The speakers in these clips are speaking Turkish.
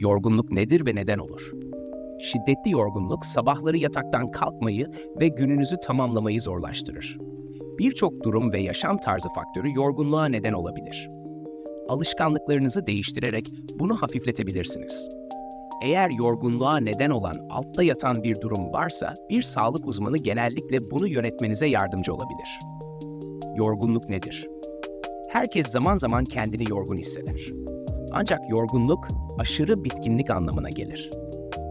Yorgunluk nedir ve neden olur? Şiddetli yorgunluk sabahları yataktan kalkmayı ve gününüzü tamamlamayı zorlaştırır. Birçok durum ve yaşam tarzı faktörü yorgunluğa neden olabilir. Alışkanlıklarınızı değiştirerek bunu hafifletebilirsiniz. Eğer yorgunluğa neden olan altta yatan bir durum varsa bir sağlık uzmanı genellikle bunu yönetmenize yardımcı olabilir. Yorgunluk nedir? Herkes zaman zaman kendini yorgun hisseder. Ancak yorgunluk aşırı bitkinlik anlamına gelir.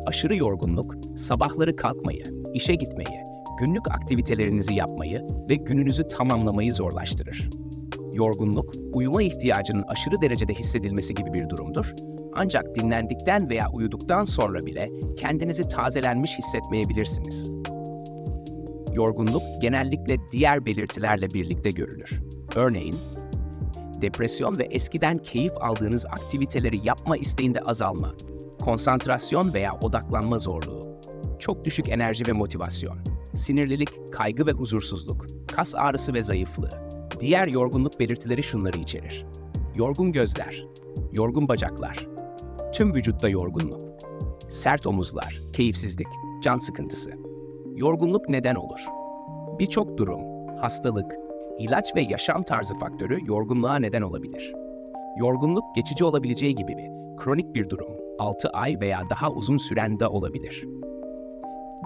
Aşırı yorgunluk sabahları kalkmayı, işe gitmeyi, günlük aktivitelerinizi yapmayı ve gününüzü tamamlamayı zorlaştırır. Yorgunluk, uyuma ihtiyacının aşırı derecede hissedilmesi gibi bir durumdur. Ancak dinlendikten veya uyuduktan sonra bile kendinizi tazelenmiş hissetmeyebilirsiniz. Yorgunluk genellikle diğer belirtilerle birlikte görülür. Örneğin, depresyon ve eskiden keyif aldığınız aktiviteleri yapma isteğinde azalma, konsantrasyon veya odaklanma zorluğu, çok düşük enerji ve motivasyon, sinirlilik, kaygı ve huzursuzluk, kas ağrısı ve zayıflığı. Diğer yorgunluk belirtileri şunları içerir. Yorgun gözler, yorgun bacaklar, tüm vücutta yorgunluk, sert omuzlar, keyifsizlik, can sıkıntısı. Yorgunluk neden olur? Birçok durum, hastalık, ilaç ve yaşam tarzı faktörü yorgunluğa neden olabilir. Yorgunluk geçici olabileceği gibi bir kronik bir durum, 6 ay veya daha uzun süren de olabilir.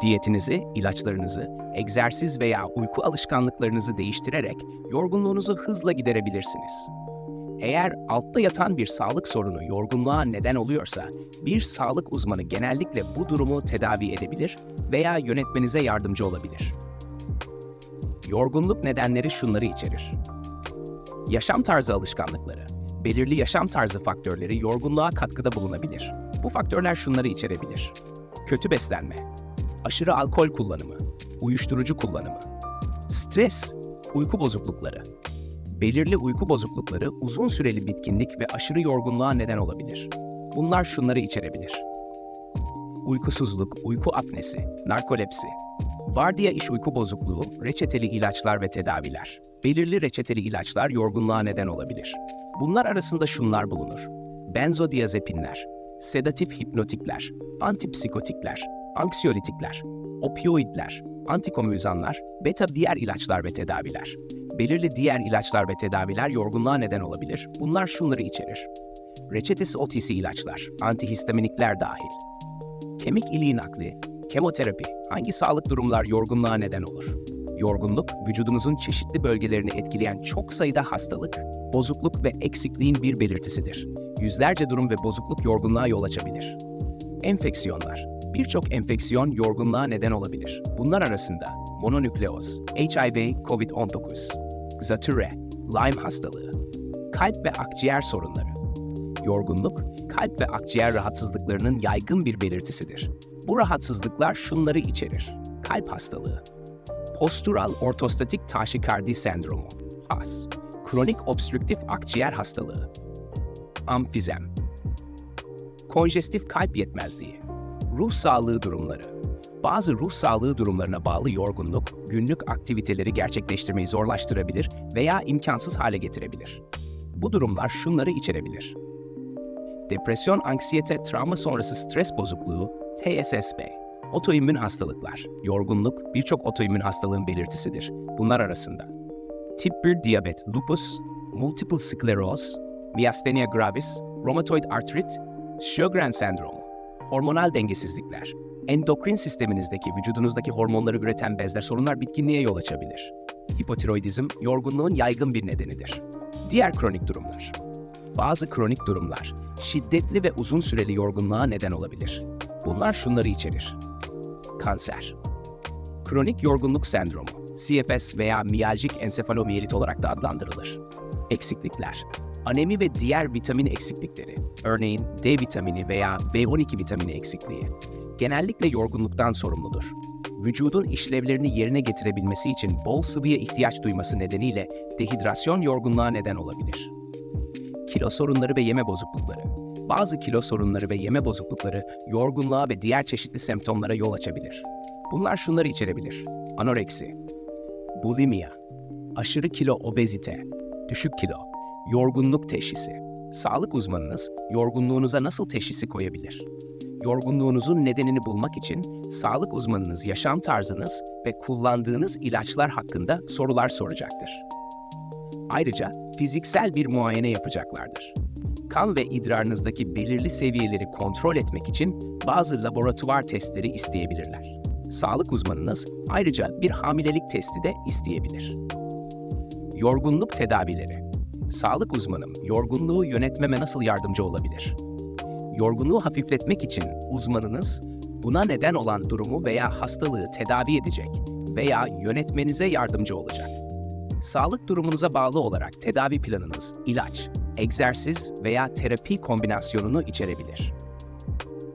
Diyetinizi, ilaçlarınızı, egzersiz veya uyku alışkanlıklarınızı değiştirerek yorgunluğunuzu hızla giderebilirsiniz. Eğer altta yatan bir sağlık sorunu yorgunluğa neden oluyorsa, bir sağlık uzmanı genellikle bu durumu tedavi edebilir veya yönetmenize yardımcı olabilir. Yorgunluk nedenleri şunları içerir. Yaşam tarzı alışkanlıkları. Belirli yaşam tarzı faktörleri yorgunluğa katkıda bulunabilir. Bu faktörler şunları içerebilir. Kötü beslenme, aşırı alkol kullanımı, uyuşturucu kullanımı, stres, uyku bozuklukları. Belirli uyku bozuklukları uzun süreli bitkinlik ve aşırı yorgunluğa neden olabilir. Bunlar şunları içerebilir. Uykusuzluk, uyku apnesi, narkolepsi, vardiya iş uyku bozukluğu, reçeteli ilaçlar ve tedaviler. Belirli reçeteli ilaçlar yorgunluğa neden olabilir. Bunlar arasında şunlar bulunur. Benzodiazepinler, sedatif hipnotikler, antipsikotikler, anksiyolitikler, opioidler, antikonvülsantlar, beta diğer ilaçlar ve tedaviler. Belirli diğer ilaçlar ve tedaviler yorgunluğa neden olabilir. Bunlar şunları içerir. Reçetesi OTC ilaçlar, antihistaminikler dahil. Kemik iliği nakli, kemoterapi, hangi sağlık durumlar yorgunluğa neden olur? Yorgunluk, vücudunuzun çeşitli bölgelerini etkileyen çok sayıda hastalık, bozukluk ve eksikliğin bir belirtisidir. Yüzlerce durum ve bozukluk yorgunluğa yol açabilir. Enfeksiyonlar, birçok enfeksiyon yorgunluğa neden olabilir. Bunlar arasında mononükleoz, HIV, COVID-19, zatürre, Lyme hastalığı, kalp ve akciğer sorunları. Yorgunluk, kalp ve akciğer rahatsızlıklarının yaygın bir belirtisidir. Bu rahatsızlıklar şunları içerir. Kalp hastalığı, postural ortostatik taşikardi sendromu, PAS, kronik obstrüktif akciğer hastalığı, amfizem, konjestif kalp yetmezliği, ruh sağlığı durumları. Bazı ruh sağlığı durumlarına bağlı yorgunluk, günlük aktiviteleri gerçekleştirmeyi zorlaştırabilir veya imkansız hale getirebilir. Bu durumlar şunları içerebilir. Depresyon, anksiyete, travma sonrası stres bozukluğu, TSSB, otoimmün hastalıklar, yorgunluk birçok otoimmün hastalığın belirtisidir. Bunlar arasında tip 1 diyabet, lupus, multiple skleroz, myasthenia gravis, romatoid artrit, Sjogren sendromu, hormonal dengesizlikler, endokrin sisteminizdeki vücudunuzdaki hormonları üreten bezler sorunlar bitkinliğe yol açabilir. Hipotiroidizm yorgunluğun yaygın bir nedenidir. Diğer kronik durumlar. Bazı kronik durumlar şiddetli ve uzun süreli yorgunluğa neden olabilir. Bunlar şunları içerir. Kanser. Kronik yorgunluk sendromu, CFS veya miyaljik ensefalomiyelit olarak da adlandırılır. Eksiklikler. Anemi ve diğer vitamin eksiklikleri, örneğin D vitamini veya B12 vitamini eksikliği, genellikle yorgunluktan sorumludur. Vücudun işlevlerini yerine getirebilmesi için bol sıvıya ihtiyaç duyması nedeniyle dehidrasyon yorgunluğa neden olabilir. Kilo sorunları ve yeme bozuklukları. Bazı kilo sorunları ve yeme bozuklukları yorgunluğa ve diğer çeşitli semptomlara yol açabilir. Bunlar şunları içerebilir. Anoreksi, bulimia, aşırı kilo obezite, düşük kilo, yorgunluk teşhisi, Sağlık uzmanınız yorgunluğunuza nasıl teşhisi koyabilir? Yorgunluğunuzun nedenini bulmak için sağlık uzmanınız yaşam tarzınız ve kullandığınız ilaçlar hakkında sorular soracaktır. Ayrıca fiziksel bir muayene yapacaklardır. Kan ve idrarınızdaki belirli seviyeleri kontrol etmek için bazı laboratuvar testleri isteyebilirler. Sağlık uzmanınız ayrıca bir hamilelik testi de isteyebilir. Yorgunluk tedavileri. Sağlık uzmanım yorgunluğu yönetmeme nasıl yardımcı olabilir? Yorgunluğu hafifletmek için uzmanınız buna neden olan durumu veya hastalığı tedavi edecek veya yönetmenize yardımcı olacak. Sağlık durumunuza bağlı olarak tedavi planınız ilaç, egzersiz veya terapi kombinasyonunu içerebilir.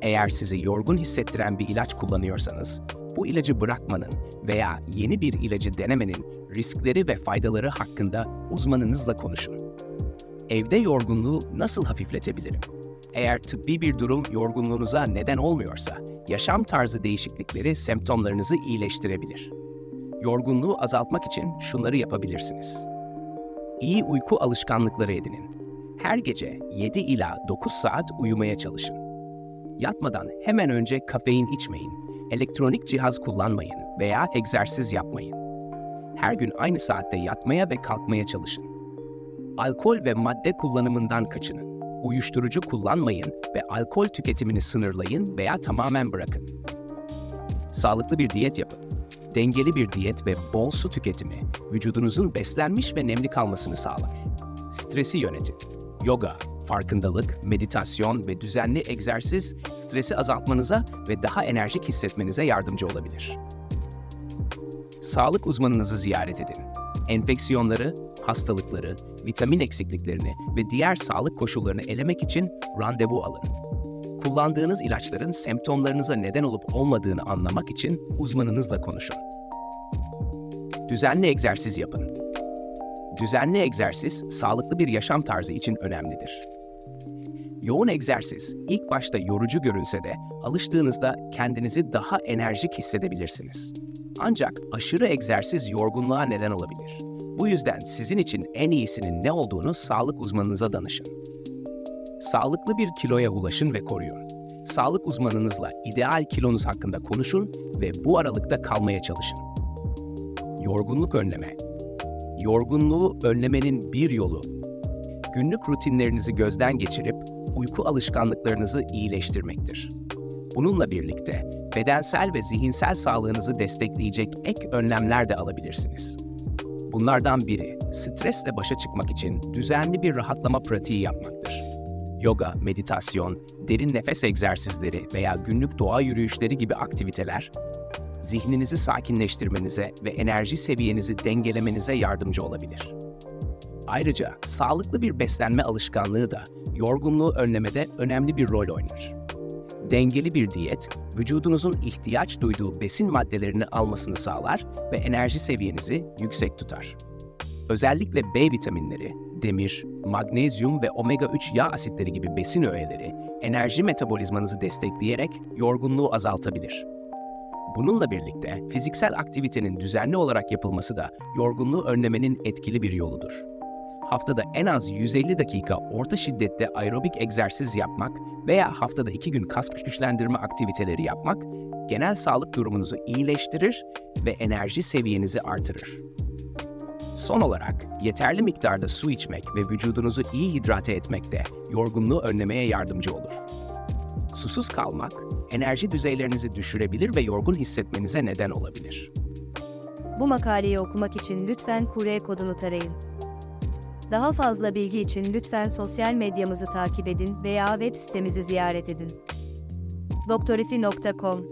Eğer sizi yorgun hissettiren bir ilaç kullanıyorsanız, bu ilacı bırakmanın veya yeni bir ilacı denemenin riskleri ve faydaları hakkında uzmanınızla konuşun. Evde yorgunluğu nasıl hafifletebilirim? Eğer tıbbi bir durum yorgunluğunuza neden olmuyorsa, yaşam tarzı değişiklikleri semptomlarınızı iyileştirebilir. Yorgunluğu azaltmak için şunları yapabilirsiniz. İyi uyku alışkanlıkları edinin. Her gece 7 ila 9 saat uyumaya çalışın. Yatmadan hemen önce kafein içmeyin, elektronik cihaz kullanmayın veya egzersiz yapmayın. Her gün aynı saatte yatmaya ve kalkmaya çalışın. Alkol ve madde kullanımından kaçının. Uyuşturucu kullanmayın ve alkol tüketimini sınırlayın veya tamamen bırakın. Sağlıklı bir diyet yapın. Dengeli bir diyet ve bol su tüketimi vücudunuzun beslenmiş ve nemli kalmasını sağlar. Stresi yönetin. Yoga, farkındalık, meditasyon ve düzenli egzersiz stresi azaltmanıza ve daha enerjik hissetmenize yardımcı olabilir. Sağlık uzmanınızı ziyaret edin. Enfeksiyonları, hastalıkları, vitamin eksikliklerini ve diğer sağlık koşullarını elemek için randevu alın. Kullandığınız ilaçların semptomlarınıza neden olup olmadığını anlamak için uzmanınızla konuşun. Düzenli egzersiz yapın. Düzenli egzersiz, sağlıklı bir yaşam tarzı için önemlidir. Yoğun egzersiz ilk başta yorucu görünse de alıştığınızda kendinizi daha enerjik hissedebilirsiniz. Ancak aşırı egzersiz yorgunluğa neden olabilir. Bu yüzden sizin için en iyisinin ne olduğunu sağlık uzmanınıza danışın. Sağlıklı bir kiloya ulaşın ve koruyun. Sağlık uzmanınızla ideal kilonuz hakkında konuşun ve bu aralıkta kalmaya çalışın. Yorgunluk önleme. Yorgunluğu önlemenin bir yolu günlük rutinlerinizi gözden geçirip uyku alışkanlıklarınızı iyileştirmektir. Bununla birlikte bedensel ve zihinsel sağlığınızı destekleyecek ek önlemler de alabilirsiniz. Bunlardan biri stresle başa çıkmak için düzenli bir rahatlama pratiği yapmaktır. Yoga, meditasyon, derin nefes egzersizleri veya günlük doğa yürüyüşleri gibi aktiviteler zihninizi sakinleştirmenize ve enerji seviyenizi dengelemenize yardımcı olabilir. Ayrıca sağlıklı bir beslenme alışkanlığı da yorgunluğu önlemede önemli bir rol oynar. Dengeli bir diyet, vücudunuzun ihtiyaç duyduğu besin maddelerini almasını sağlar ve enerji seviyenizi yüksek tutar. Özellikle B vitaminleri, demir, magnezyum ve omega-3 yağ asitleri gibi besin öğeleri enerji metabolizmanızı destekleyerek yorgunluğu azaltabilir. Bununla birlikte fiziksel aktivitenin düzenli olarak yapılması da yorgunluğu önlemenin etkili bir yoludur. Haftada en az 150 dakika orta şiddette aerobik egzersiz yapmak veya haftada 2 gün kas güçlendirme aktiviteleri yapmak genel sağlık durumunuzu iyileştirir ve enerji seviyenizi artırır. Son olarak yeterli miktarda su içmek ve vücudunuzu iyi hidrate etmek de yorgunluğu önlemeye yardımcı olur. Susuz kalmak enerji düzeylerinizi düşürebilir ve yorgun hissetmenize neden olabilir. Bu makaleyi okumak için lütfen QR kodunu tarayın. Daha fazla bilgi için lütfen sosyal medyamızı takip edin veya web sitemizi ziyaret edin. doktorifi.com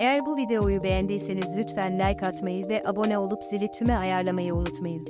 Eğer bu videoyu beğendiyseniz lütfen like atmayı ve abone olup zili tüme ayarlamayı unutmayın.